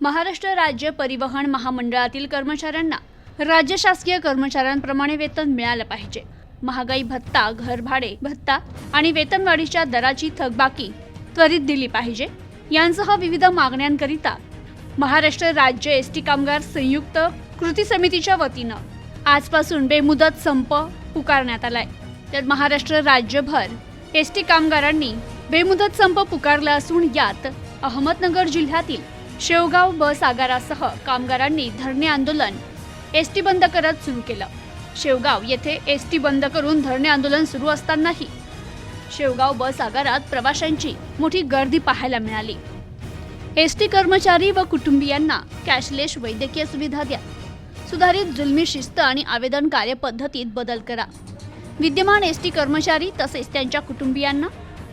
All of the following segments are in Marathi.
महाराष्ट्र राज्य परिवहन महामंडळातील कर्मचाऱ्यांना राज्य शासकीय कर्मचाऱ्यांप्रमाणे वेतन मिळालं पाहिजे. महागाई भत्ता घरभाडे भत्ता आणि वेतनवाढीच्या दराची थकबाकी त्वरित दिली पाहिजे. यांसह विविध मागण्यांकरिता महाराष्ट्र राज्य एस टी कामगार संयुक्त कृती समितीच्या वतीनं आजपासून बेमुदत संप पुकारण्यात आलाय. तर महाराष्ट्र राज्यभर एस टी कामगारांनी बेमुदत संप पुकारला असून यात अहमदनगर जिल्ह्यातील शेवगाव बस आगारासह कामगारांनी धरणे आंदोलन. एस टी बंद करत सुरू केलं. शेवगाव येथे एस टी बंद करून धरणे आंदोलन सुरू असतानाही शेवगाव बस आगारात प्रवाशांची मोठी गर्दी पाहायला मिळाली. एस टी कर्मचारी व कुटुंबियांना कॅशलेस वैद्यकीय सुविधा द्या. सुधारित जुलमी शिस्त आणि आवेदन कार्यपद्धतीत बदल करा. विद्यमान एस टी कर्मचारी तसेच त्यांच्या कुटुंबियांना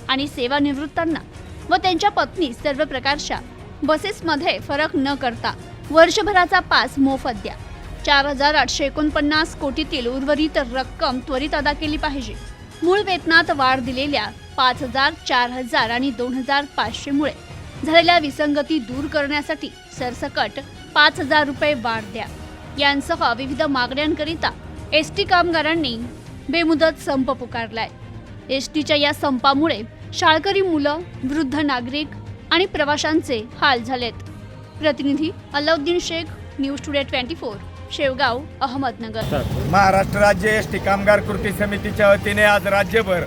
आणि सेवानिवृत्तांना व त्यांच्या पत्नी सर्व प्रकारच्या बसेसमध्ये फरक न करता वर्षभराचा पास मोफत द्या. चार हजार आठशे एकोणपन्नास कोटीतील उर्वरित रक्कम त्वरित अदा केली पाहिजे. मूळ वेतनात वाढ दिलेल्या पाच हजार चार हजार आणि दोन हजार पाचशेमुळे झालेल्या विसंगती दूर करण्यासाठी सरसकट पाच हजार रुपये वाढ द्या. यांसह विविध मागण्यांकरिता एस टी कामगारांनी बेमुदत संप पुकारलाय. एस टीच्या या संपामुळे शाळकरी मुलं वृद्ध नागरिक आणि प्रवाशांचे हाल झालेत. प्रतिनिधी Alauddin Shaikh news today twenty four Shevgaon Ahmednagar. Maharashtra राज्य एस टी कामगार कृती समितीच्या वतीने आज राज्यभर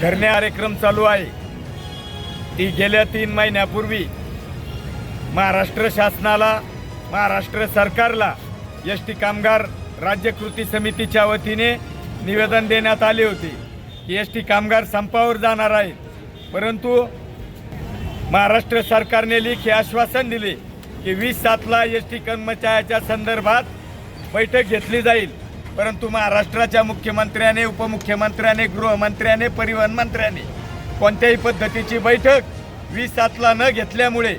धरणे कार्यक्रम चालू आहे. ती गेल्या तीन महिन्यापूर्वी महाराष्ट्र शासनाला महाराष्ट्र सरकारला एस टी कामगार राज्य कृती समितीच्या वतीने निवेदन देण्यात आले होते की एस टी कामगार संपावर जाणार आहेत. परंतु महाराष्ट्र सरकारने लेखी आश्वासन दिले की वीस सातला एस टी कर्मचाऱ्याच्या संदर्भात बैठक घेतली जाईल. परंतु महाराष्ट्राच्या मुख्यमंत्र्याने उपमुख्यमंत्र्याने गृहमंत्र्याने परिवहन मंत्र्याने कोणत्याही पद्धतीची बैठक वीस सातला न घेतल्यामुळे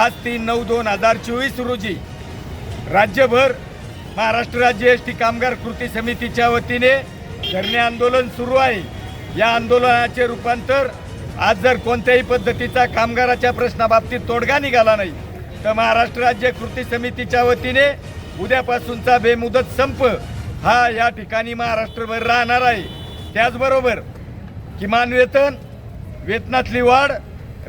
आज तीन नऊ दोन हजार चोवीस रोजी राज्यभर महाराष्ट्र राज्य एस टी कामगार कृती समितीच्या वतीने धरणे आंदोलन सुरू आहे. या आंदोलनाचे रूपांतर आज जर कोणत्याही पद्धतीचा कामगाराच्या प्रश्नाबाबतीत तोडगा निघाला नाही तर महाराष्ट्र राज्य कृती समितीच्या वतीने उद्यापासूनचा बेमुदत संप हा या ठिकाणी महाराष्ट्रभर राहणार आहे. त्याचबरोबर किमान वेतन वेतनातली वाढ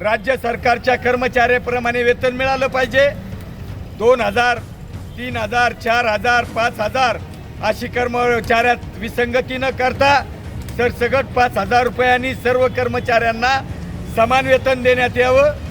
राज्य सरकारच्या कर्मचाऱ्याप्रमाणे वेतन मिळालं पाहिजे. दोन हजार तीन हजार चार हजार पाच हजार अशी कर्मचाऱ्यात विसंगती न करता सरसकट पाच हजार रुपयांनी सर्व कर्मचाऱ्यांना समान वेतन देण्यात यावं.